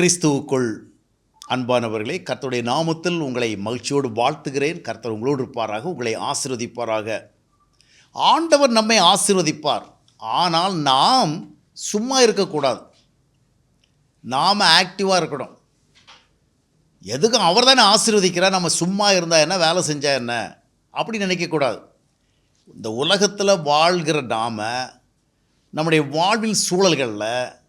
கிறிஸ்துவுக்குள் அன்பானவர்களே கர்த்தருடைய நாமத்தில் உங்களை மகிழ்ச்சியோடு வாழ்த்துகிறேன். கர்த்தர் உங்களோடு இருப்பாராக உங்களை ஆசிர்வதிப்பாராக. ஆண்டவர் நம்மை ஆசிர்வதிப்பார். ஆனால் நாம் சும்மா இருக்கக்கூடாது. நாம் ஆக்டிவாக இருக்கணும். எதுக்கும் அவர் தானே ஆசீர்வதிக்கிறார்? நம்ம சும்மா இருந்தால் என்ன? வேலை செஞ்சால் என்ன? அப்படி நினைக்கக்கூடாது. இந்த உலகத்தில் வாழ்கிற நாம் நம்முடைய வாழ்வின் சூழல்களில்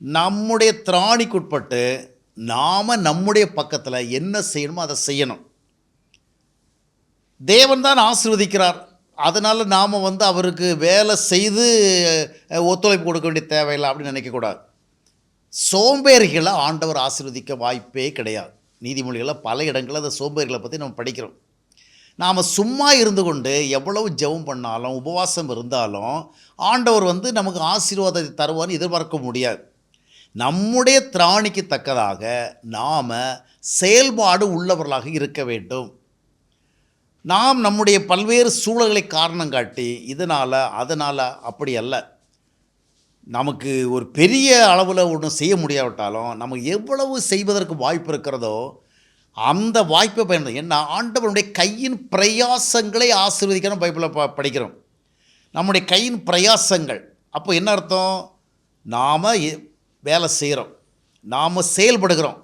நம்முடைய திராணிக்குட்பட்டு நாம் நம்முடைய பக்கத்தில் என்ன செய்யணுமோ அதை செய்யணும். தேவன் தான் ஆசிர்வதிக்கிறார். அதனால் நாம் வந்து அவருக்கு வேலை செய்து ஒத்துழைப்பு கொடுக்க வேண்டிய தேவையில்லை அப்படின்னு நினைக்கக்கூடாது சோம்பேறிகளை ஆண்டவர் ஆசிர்வதிக்க வாய்ப்பே கிடையாது. நீதிமொழிகளில் பல இடங்களில் அந்த சோம்பேறிகளை பற்றி நம்ம படிக்கிறோம். நாம் சும்மா இருந்து கொண்டு எவ்வளவு ஜெபம் பண்ணாலும் உபவாசம் இருந்தாலும் ஆண்டவர் வந்து நமக்கு ஆசீர்வாதத்தை தருவான்னு எதிர்பார்க்க முடியாது. நம்முடைய திராணிக்கு தக்கதாக நாம் செயல்பாடு உள்ளவர்களாக இருக்க வேண்டும். நாம் நம்முடைய பல்வேறு சூழல்களை காரணம் காட்டி இதனால் அதனால் அப்படி அல்ல. நமக்கு ஒரு பெரிய அளவில் ஒன்றும் செய்ய முடியாவிட்டாலும் நமக்கு எவ்வளவு செய்வதற்கு வாய்ப்பு இருக்கிறதோ அந்த வாய்ப்பை பயன்படுத்த ஏன்னா ஆண்டவனுடைய கையின் பிரயாசங்களை ஆசீர்வதிக்கணும் பைபிளில் ப படிக்கிறோம். நம்முடைய கையின் பிரயாசங்கள். அப்போ என்ன அர்த்தம்? நாம் வேலை செய்கிறோம் நாம் செயல்படுகிறோம்.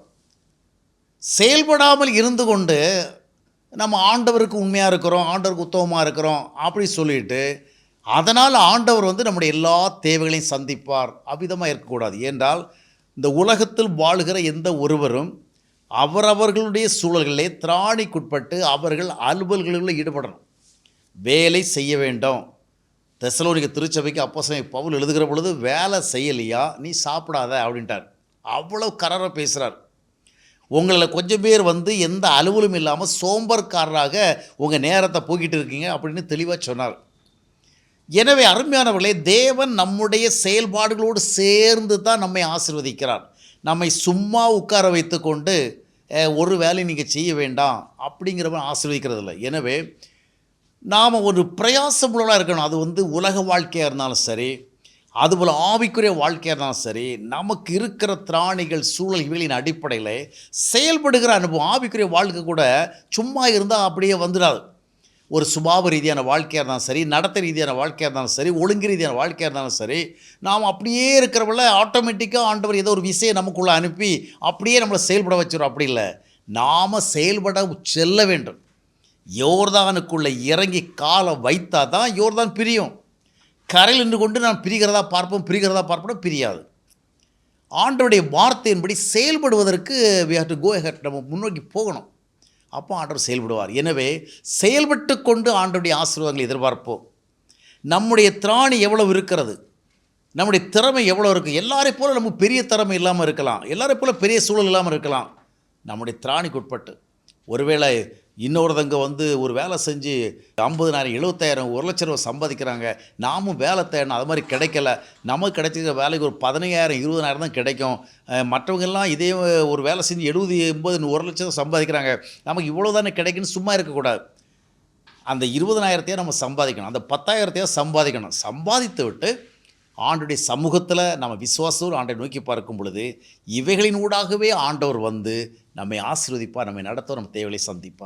செயல்படாமல் இருந்து கொண்டு நம்ம ஆண்டவருக்கு உண்மையாக இருக்கிறோம் ஆண்டவருக்கு உத்தமமாக இருக்கிறோம் அப்படி சொல்லிட்டு அதனால் ஆண்டவர் வந்து நம்முடைய எல்லா தேவைகளையும் சந்திப்பார். அவ்விதமாக இருக்கக்கூடாது. என்றால் இந்த உலகத்தில் வாழுகிற எந்த ஒருவரும் அவரவர்களுடைய சூழல்களிலே திராணிக்குட்பட்டு அவர்கள் அலுவல்களில் ஈடுபடணும். வேலை செய்ய வேண்டும். தெசலோனிக்க திருச்சபைக்கு அப்போ பவுல் எழுதுகிற பொழுது வேலை செய்யலையா? நீ சாப்பிடாத அப்படின்ட்டார். அவ்வளோ கரராக பேசுகிறார் உங்களில் கொஞ்சம் பேர் வந்து எந்த அலுவலும் இல்லாமல் சோம்பற்காரராக உங்கள் நேரத்தை போக்கிட்டு இருக்கீங்க அப்படின்னு தெளிவாக சொன்னார். எனவே அருமையானவர்களே தேவன் நம்முடைய செயல்பாடுகளோடு சேர்ந்து தான் நம்மை ஆசீர்வதிக்கிறார். நம்மை சும்மா உட்கார வைத்துக்கொண்டு கொண்டு ஒரு வேலை நீங்கள் செய்ய வேண்டாம் அப்படிங்கிறவன் ஆசிர்வதிக்கிறதில்ல. எனவே நாம் ஒரு பிரயாசமுள்ளவளாக இருக்கணும். அது வந்து உலக வாழ்க்கையாக இருந்தாலும் சரி அதுபோல் ஆவிக்குரிய வாழ்க்கையாக இருந்தாலும் சரி நமக்கு இருக்கிற திராணிகள் சூழல்களின் அடிப்படையில் செயல்படுகிற அனுபவம் ஆவிக்குரிய வாழ்க்கை கூட சும்மா இருந்தால் அப்படியே வந்துடாது. ஒரு சுபாவ ரீதியான வாழ்க்கையாக இருந்தாலும் சரி நடத்தை ரீதியான வாழ்க்கையாக இருந்தாலும் சரி ஒழுங்கு ரீதியான வாழ்க்கையாக இருந்தாலும் சரி நாம் அப்படியே இருக்கிறவள ஆட்டோமேட்டிக்காக ஆண்டவர் ஏதோ ஒரு விஷயம் நமக்குள்ளே அனுப்பி அப்படியே நம்மளை செயல்பட வச்சிடும் அப்படி இல்லை. நாம் செயல்பட செல்ல வேண்டும். யோர்தானுக்குள்ளே இறங்கி காலை வைத்தா தான் யோர்தான் பிரியும். கரையில் நின்று கொண்டு நான் பிரிகிறதா பார்ப்போம் பிரிகிறதா பார்ப்போம் பிரியாது. ஆண்டருடைய வார்த்தையின்படி செயல்படுவதற்கு we have to go ahead நம்ம முன்னோக்கி போகணும். அப்போ ஆண்டவர் செயல்படுவார். எனவே செயல்பட்டு கொண்டு ஆண்டருடைய ஆசீர்வாதங்களை எதிர்பார்ப்போம். நம்முடைய திராணி எவ்வளவு இருக்கிறது? நம்முடைய திறமை எவ்வளோ இருக்குது எல்லாரையும் போல நமக்கு பெரிய திறமை இல்லாமல் இருக்கலாம். எல்லாரையும் போல பெரிய சூழல் இல்லாமல் இருக்கலாம். நம்முடைய திராணிக்கு உட்பட்டு. ஒருவேளை இன்னொருத்தங்க வந்து ஒரு வேலை செஞ்சு ஐம்பதுனாயிரம் எழுபத்தாயிரம் ஒரு லட்ச ரூபா சம்பாதிக்கிறாங்க. நாமும் வேலை தேடணும். அது மாதிரி கிடைக்கல. நமக்கு கிடைச்சிருக்க வேலைக்கு ஒரு பதினையாயிரம் இருபதாயிரம் தான் கிடைக்கும். மற்றவங்கெல்லாம் இதே ஒரு வேலை செஞ்சு எழுபது எண்பது ஒரு லட்சம் தான் சம்பாதிக்கிறாங்க. நமக்கு இவ்வளோ தானே கிடைக்குன்னு சும்மா இருக்கக்கூடாது. அந்த இருபதனாயிரத்தையே நம்ம சம்பாதிக்கணும். அந்த பத்தாயிரத்தையே சம்பாதிக்கணும். சம்பாதித்து விட்டு ஆண்டுடைய சமூகத்தில் நம்ம விசுவாசத்தோடு ஆண்டை நோக்கி பார்க்கும் பொழுது இவைகளின் ஊடாகவே ஆண்டவர் வந்து நம்மை ஆசீர்வதிப்பார் நம்மை நடத்த நம்ம தேவைகளை சந்திப்பார்.